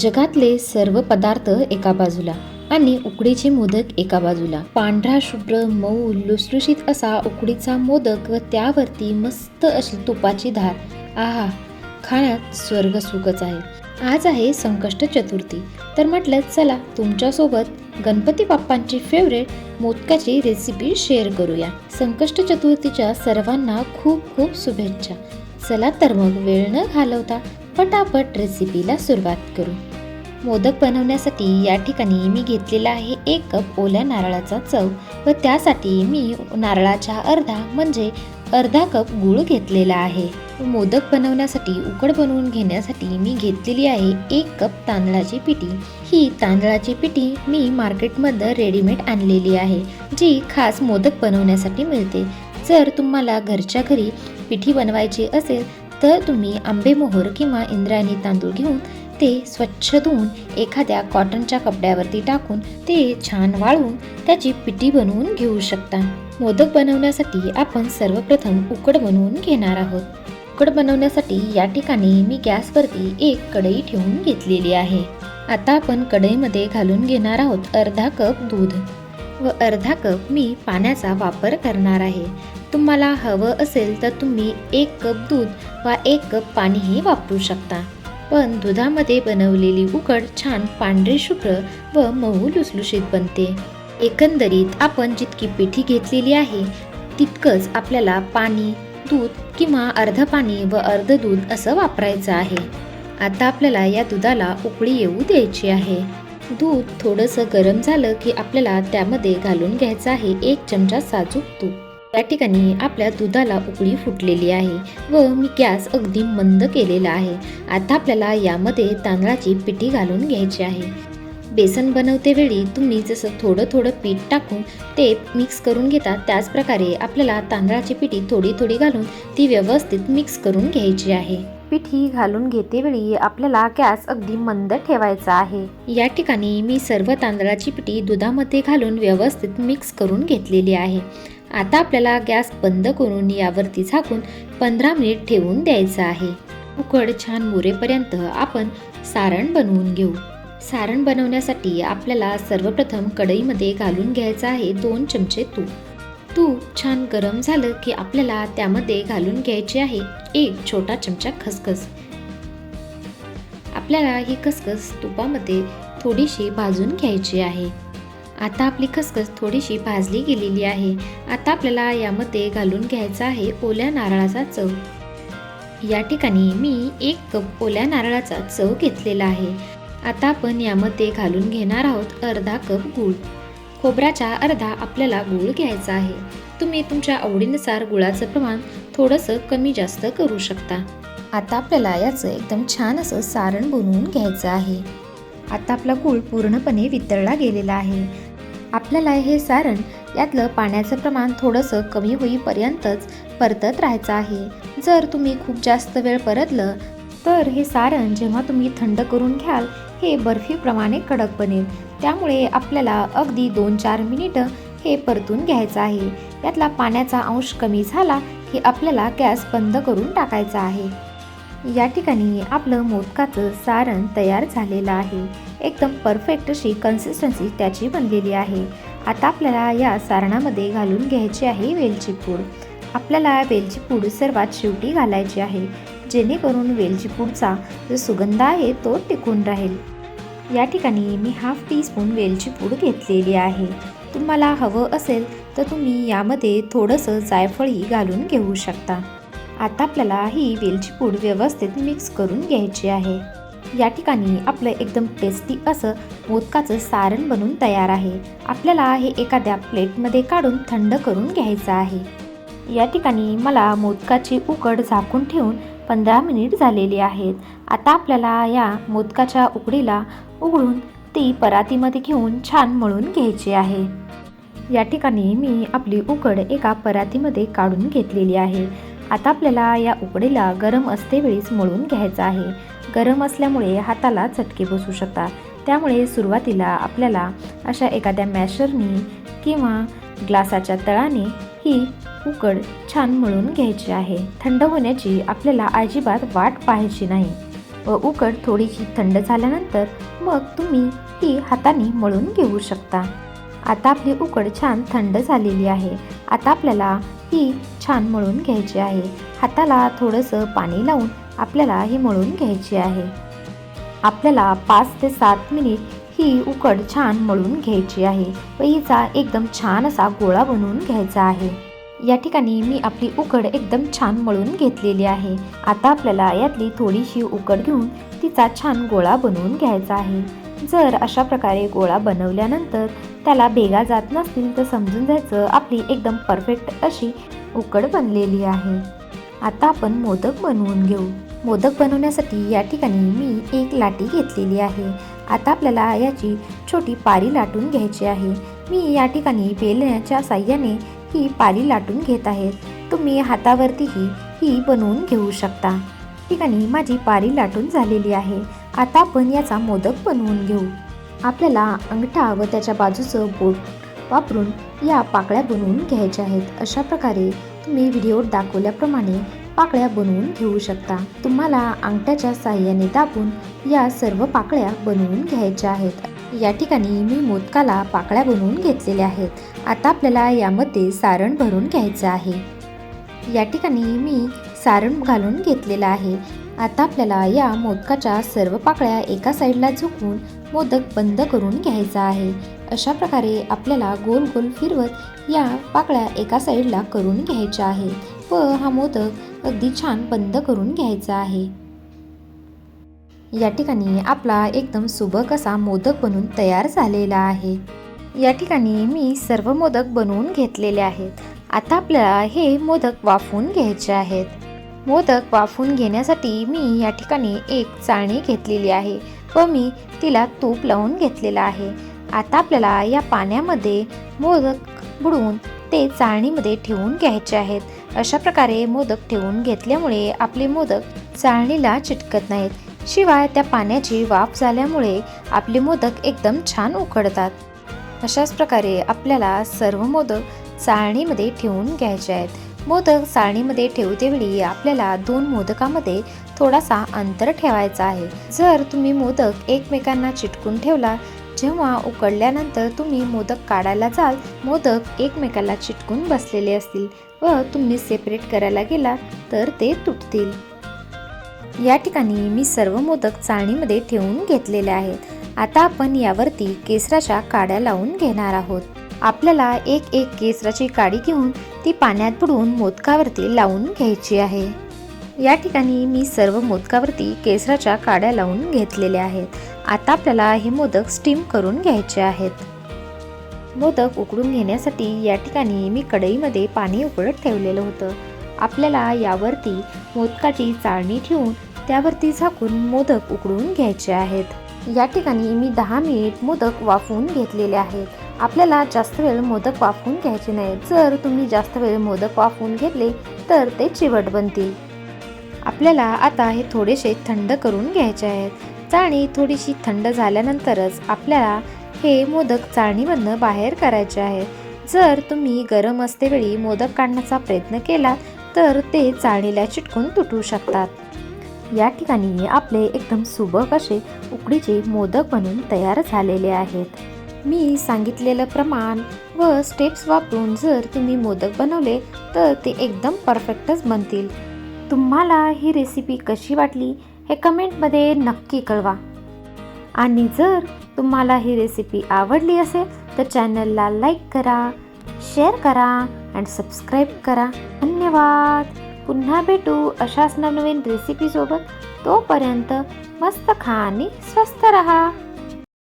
जगातले सर्व पदार्थ एका बाजूला आणि उकडीचे मोदक एका बाजूला. पांढरा शुभ्र मऊ लुसलुशीत असा उकडीचा मोदक व त्यावरती मस्त अशी तुपाची धार. आहा खाण्यात स्वर्ग सुखच आहे. आज आहे संकष्ट चतुर्थी. तर म्हटलं चला तुमच्यासोबत गणपती बाप्पांची फेवरेट मोदकाची रेसिपी शेअर करूया. संकष्ट चतुर्थीच्या सर्वांना खूप खूप शुभेच्छा. चला तर मग वेळ न घालवता पटापट रेसिपीला सुरुवात करू. मोदक बनवण्यासाठी या ठिकाणी मी घेतलेला आहे एक कप ओल्या नारळाचा चव व त्यासाठी मी नारळाच्या अर्धा म्हणजे अर्धा कप गूळ घेतलेला आहे. मोदक बनवण्यासाठी उकड बनवून घेण्यासाठी मी घेतलेली आहे एक कप तांदळाची पिठी. ही तांदळाची पिठी मी मार्केटमध्ये रेडीमेड आणलेली आहे जी खास मोदक बनवण्यासाठी मिळते. जर तुम्हाला घरच्या घरी पिठी बनवायची असेल तर तुम्ही आंबेमोहर किंवा इंद्रायणी तांदूळ घेऊन ते स्वच्छ धुवून एखाद्या कॉटनच्या कपड्यावरती टाकून ते छान वाळवून त्याची पिठी बनवून घेऊ शकता. मोदक बनवण्यासाठी आपण सर्वप्रथम उकड बनवून घेणार आहोत. उकड बनवण्यासाठी या ठिकाणी मी गॅसवरती एक कढई ठेवून घेतलेली आहे. आता आपण कढईमध्ये घालून घेणार आहोत अर्धा कप दूध. व अर्धा कप मी पाण्याचा वापर करणार आहे. तुम्हाला हवं असेल तर तुम्ही एक कप दूध वा एक कप पाणीही वापरू शकता. पण दुधामध्ये बनवलेली उकड छान पांढरी शुभ्र व मऊ लुसलुशीत बनते. एकंदरीत आपण जितकी पिठी घेतलेली आहे तितकंच आपल्याला पाणी दूध किंवा अर्ध पाणी व अर्ध दूध असं वापरायचं आहे. आता आपल्याला या दुधाला उकळी येऊ द्यायची आहे. दूध थोडंसं गरम झालं की आपल्याला त्यामध्ये घालून घ्यायचं आहे एक चमचा साजूक तूप. या ठिकाणी आपल्या दुधाला उकळी फुटलेली आहे व मी गॅस अगदी मंद केलेला आहे. आता आपल्याला यामध्ये तांदळाची पिठी घालून घ्यायची आहे. बेसन बनवते वेळी तुम्ही जसं थोडं थोडं पीठ टाकून ते मिक्स करून घेता त्याच प्रकारे आपल्याला तांदळाची पिठी थोडी थोडी घालून ती व्यवस्थित मिक्स करून घ्यायची आहे. पिठी घालून घेते वेळी आपल्याला गॅस अगदी मंद ठेवायचा आहे. या ठिकाणी मी सर्व तांदळाची पिठी दुधामध्ये घालून व्यवस्थित मिक्स करून घेतलेली आहे. आता आपल्याला गॅस बंद करून यावरती झाकून पंधरा मिनिट ठेवून द्यायचं आहे. उकड छान मुरेपर्यंत आपण सारण बनवून घेऊ. सारण बनवण्यासाठी आपल्याला सर्वप्रथम कढईमध्ये घालून घ्यायचं आहे दोन चमचे तूप. तूप छान गरम झालं की आपल्याला त्यामध्ये घालून घ्यायचे आहे एक छोटा चमचा खसखस. आपल्याला ही खसखस तुपामध्ये थोडीशी भाजून घ्यायची आहे. आता आपली खसखस थोडीशी भाजली गेलेली आहे. आता आपल्याला यामध्ये घालून घ्यायचा आहे ओल्या नारळाचा चव. या ठिकाणी मी एक कप ओल्या नारळाचा चव घेतलेला आहे. आता आपण यामध्ये घालून घेणार आहोत अर्धा कप गूळ. खोबऱ्याच्या अर्धा आपल्याला गूळ घ्यायचा आहे. तुम्ही तुमच्या आवडीनुसार गुळाचं प्रमाण थोडंसं कमी जास्त करू शकता. आता आपल्याला याचं एकदम छान असं सारण बनवून घ्यायचं आहे. आता आपला गूळ पूर्णपणे वितळला गेलेला आहे. आपल्याला हे सारण यातलं पाण्याचं प्रमाण थोडंसं कमी होईपर्यंतच परतत राहायचं आहे. जर तुम्ही खूप जास्त वेळ परतलं तर हे सारण जेव्हा तुम्ही थंड करून घ्याल हे बर्फीप्रमाणे कडक बनेल. त्यामुळे आपल्याला अगदी दोन चार मिनिटं हे परतून घ्यायचं आहे. यातला पाण्याचा अंश कमी झाला की आपल्याला गॅस बंद करून टाकायचा आहे. या ठिकाणी आपलं मोदकाचं सारण तयार झालेलं आहे. एकदम परफेक्ट अशी कन्सिस्टन्सी त्याची बनलेली आहे. आता आपल्याला या सारणामध्ये घालून घ्यायची आहे वेलची पूड. आपल्याला वेलची पूड सर्वात शेवटी घालायची आहे. जेणेकरून वेलची पूडचा जो सुगंध आहे तो टिकून राहील. या ठिकाणी मी हाफ टीस्पून वेलची पूड घेतलेली आहे. तुम्हाला हवं असेल तर तुम्ही यामध्ये थोडंसं जायफळही घालून घेऊ शकता. आता आपल्याला ही वेलची पूड व्यवस्थित मिक्स करून घ्यायची आहे. या ठिकाणी आपलं एकदम टेस्टी असं मोदकाचं सारण बनून तयार आहे. आपल्याला हे एखाद्या प्लेटमध्ये काढून थंड करून घ्यायचं आहे. या ठिकाणी मला मोदकाची उकड झाकून ठेवून पंधरा मिनिट झालेली आहेत. आता आपल्याला या मोदकाच्या उकडीला उघडून ती परातीमध्ये घेऊन छान मळून घ्यायची आहे. या ठिकाणी मी आपली उकड एका परातीमध्ये काढून घेतलेली आहे. आता आपल्याला या उकडीला गरम असतेवेळीच मळून घ्यायचं आहे. गरम असल्यामुळे हाताला चटके बसू शकतात. त्यामुळे सुरुवातीला आपल्याला अशा एखाद्या मॅशरनी किंवा ग्लासाच्या तळाने ही उकड छान मळून घ्यायची आहे. थंड होण्याची आपल्याला अजिबात वाट पाहायची नाही. व उकड थोडीशी थंड झाल्यानंतर मग तुम्ही ही हाताने मळून घेऊ शकता. आता आपली उकड छान थंड झालेली आहे. आता आपल्याला ही छान मळून घ्यायची आहे. हाताला थोडंसं पाणी लावून आपल्याला ही मळून घ्यायची आहे. आपल्याला पाच ते सात मिनिट ही उकड छान मळून घ्यायची आहे. व हिचा एकदम छान असा गोळा बनवून घ्यायचा आहे. या ठिकाणी मी आपली उकड एकदम छान मळून घेतलेली आहे. आता आपल्याला यातली थोडीशी उकड घेऊन तिचा छान गोळा बनवून घ्यायचा आहे. जर अशा प्रकारे गोळा बनवल्यानंतर त्याला भेगा जात नसतील तर समजून जायचं आपली एकदम परफेक्ट अशी उकड बनलेली आहे. आता आपण मोदक बनवून घेऊ. मोदक बनवण्यासाठी या ठिकाणी मी एक लाटी घेतलेली आहे. आता आपल्याला याची छोटी पारी लाटून घ्यायची आहे. मी या ठिकाणी बेलण्याच्या साह्याने ही पारी लाटून घेत आहेत. तुम्ही हातावरतीही ही बनवून घेऊ शकता. ठिकाणी माझी पारी लाटून झालेली आहे. आता आपण याचा मोदक बनवून घेऊ. आपल्याला अंगठा व त्याच्या बाजूचं बोट वापरून या पाकळ्या बनवून घ्यायच्या आहेत. अशा प्रकारे तुम्ही व्हिडिओत दाखवल्याप्रमाणे पाकळ्या बनवून घेऊ शकता. तुम्हाला अंगठ्याच्या साह्याने दाबून या सर्व पाकळ्या बनवून घ्यायच्या आहेत. या ठिकाणी मी मोदकाला पाकळ्या बनवून घेतलेल्या आहेत. आता आपल्याला यामध्ये सारण भरून घ्यायचं आहे. या ठिकाणी मी सारण घालून घेतलेलं आहे. आता आपल्याला या मोदकाच्या सर्व पाकळ्या एका साईडला झुकवून मोदक बंद करून घ्यायचा आहे. अशा प्रकारे आपल्याला गोल गोल फिरवत या पाकळ्या एका साईडला करून घ्यायच्या आहे व हा मोदक अगदी छान बंद करून घ्यायचा आहे. या ठिकाणी आपला एकदम सुबक असा मोदक बनून तयार झालेला आहे. या ठिकाणी मी सर्व मोदक बनवून घेतलेले आहेत. आता आपल्याला हे मोदक वाफवून घ्यायचे आहेत. मोदक वाफून घेण्यासाठी मी या ठिकाणी एक चाळणी घेतलेली आहे व मी तिला तूप लावून घेतलेलं आहे. आता आपल्याला या पाण्यामध्ये मोदक बुडवून ते चाळणीमध्ये ठेवून घ्यायचे आहेत. अशा प्रकारे मोदक ठेवून घेतल्यामुळे आपले मोदक चाळणीला चिटकत नाहीत. शिवाय त्या पाण्याची वाफ झाल्यामुळे आपले मोदक एकदम छान उकडतात. अशाच प्रकारे आपल्याला सर्व मोदक चाळणीमध्ये ठेवून घ्यायचे आहेत. मोदक चाळणीमध्ये ठेवतेवेळी आपल्याला दोन मोदकामध्ये थोडासा अंतर ठेवायचा आहे. जर तुम्ही मोदक एकमेकांना चिटकून ठेवला जेव्हा उकडल्यानंतर तुम्ही मोदक काढायला जाल मोदक एकमेकाला चिटकून बसलेले असतील व तुम्ही सेपरेट करायला गेला तर ते तुटतील. या ठिकाणी मी सर्व मोदक चाळणीमध्ये ठेवून घेतलेले आहेत. आता आपण यावरती केसराच्या काड्या लावून घेणार आहोत. आपल्याला एक एक केसराची काडी घेऊन ती पाण्यात बुडवून मोदकावरती लावून घ्यायची आहे. या ठिकाणी मी सर्व मोदकावरती केसराच्या काड्या लावून घेतलेल्या आहेत. आता आपल्याला हे मोदक स्टीम करून घ्यायचे आहेत. मोदक उकडून घेण्यासाठी या ठिकाणी मी कढईमध्ये पाणी उकळत ठेवलेलं होतं. आपल्याला यावरती मोदकाची चाळणी ठेवून त्यावरती झाकून मोदक उकडून घ्यायचे आहेत. या ठिकाणी मी दहा मिनिट मोदक वाफवून घेतलेले आहेत. आपल्याला जास्त वेळ मोदक वाफवून घ्यायचे नाही. जर तुम्ही जास्त वेळ मोदक वाफवून घेतले तर ते चिवट बनतील. आपल्याला आता हे थोडेसे थंड करून घ्यायचे आहेत. चाळणी थोडीशी थंड झाल्यानंतरच आपल्याला हे मोदक चाळणीमधनं बाहेर करायचे आहेत. जर तुम्ही गरम असतेवेळी मोदक काढण्याचा प्रयत्न केला तर ते चाळणीला चिटकून तुटू शकतात. या ठिकाणी आपले एकदम सुबक असे उकडीचे मोदक बनून तयार झालेले आहेत. मी सांगितलेलं प्रमाण व स्टेप्स वापरून जर तुम्ही मोदक बनवले तर ते एकदम परफेक्टच बनतील. तुम्हाला ही रेसिपी कशी वाटली हे कमेंटमध्ये नक्की कळवा. आणि जर तुम्हाला ही रेसिपी आवडली असेल तर चॅनलला लाईक करा शेअर करा अँड सबस्क्राईब करा. धन्यवाद! पुन्हा भेटू अशाच नवनवीन रेसिपीसोबत तोपर्यंत मस्त खा आणि स्वस्त रहा.